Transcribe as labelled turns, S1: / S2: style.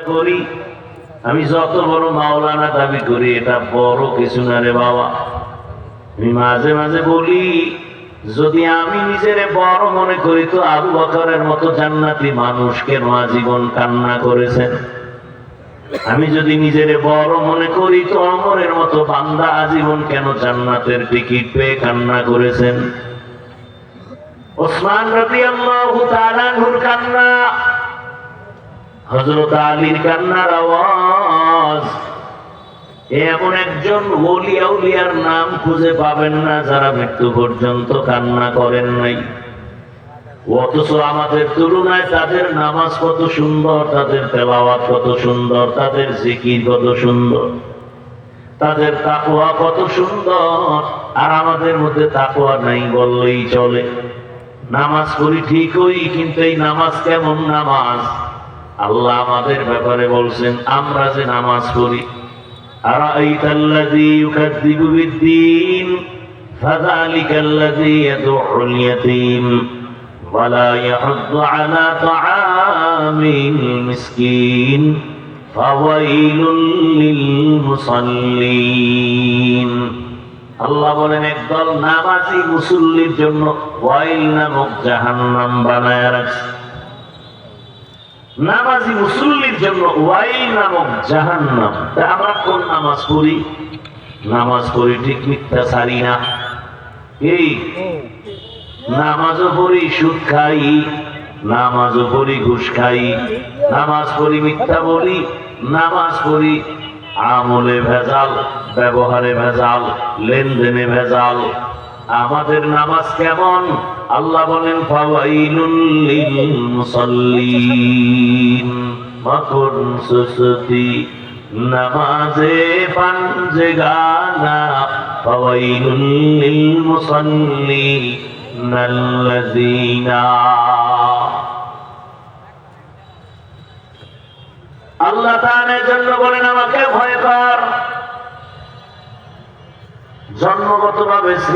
S1: করি, আমি যত বড় মাওলানা দাবি করি, এটা বড় কিছু না রে বাবা। আমি মাঝে মাঝে বলি, যদি আমি নিজের বড় মনে করি তো আবু বকরের মতো জান্নাতি মানুষ কেন আজীবন কান্না করেছেন। আমি যদি নিজের বড় মনে করি তো অমরের মতো বান্দা আজীবন কেন জান্নাতের টিকিট পেয়ে কান্না করেছেন? ওসমান রাদিয়াল্লাহু তাআলা আনহুর কান্না হযরত আলীর কান্নার আওয়াজ। এমন একজন ওলি আউলিয়ার নাম খুঁজে পাবেন না, যারা মৃত্যু পর্যন্ত কান্না করেন নাই। অথচ আমাদের তুলনায় তাদের নামাজ কত সুন্দর, তাদের তেলাওয়াত কত সুন্দর, তাদের জিকির কত সুন্দর, তাদের তাকওয়া কত সুন্দর। আর আমাদের মধ্যে তাকওয়া নাই বললেই চলে। নামাজ পড়ি ঠিকই কিন্তু এই নামাজ কেমন নামাজ? আল্লাহ আমাদের ব্যাপারে বলছেন আমরা যে নামাজ পড়ি أرأيت الذي يكذب بالدين فذلك الذي يدع اليتيم ولا يحض على طعام المسكين فويل للمصلين আল্লাহ বলেন একদল নামাজি মুসল্লির জন্য ওয়াইল নামক জাহান্নাম বানায় রাখছে নামাজি মুসল্লির জন্য ওয়াইল নামক জাহান্নাম। তা আমরা কোন নামাজ পড়ি? নামাজ পড়ি ঠিক মিথ্যা সারি না। এই, নামাজও পড়ি সুদ খাই, নামাজও পড়ি ঘুষ খাই, নামাজ পড়ি মিথ্যা বলি, নামাজ পড়ি আমলে ভেজাল, ব্যবহারে ভেজাল, লেনদেনে ভেজাল আমাদের নামাজ কেমন? আল্লাহ বলেন নামাজে গানা আল্লাহ তাআলার জন্য বলেন, আমাকে ভয় কর। জন্মগতভাবে সৃষ্টি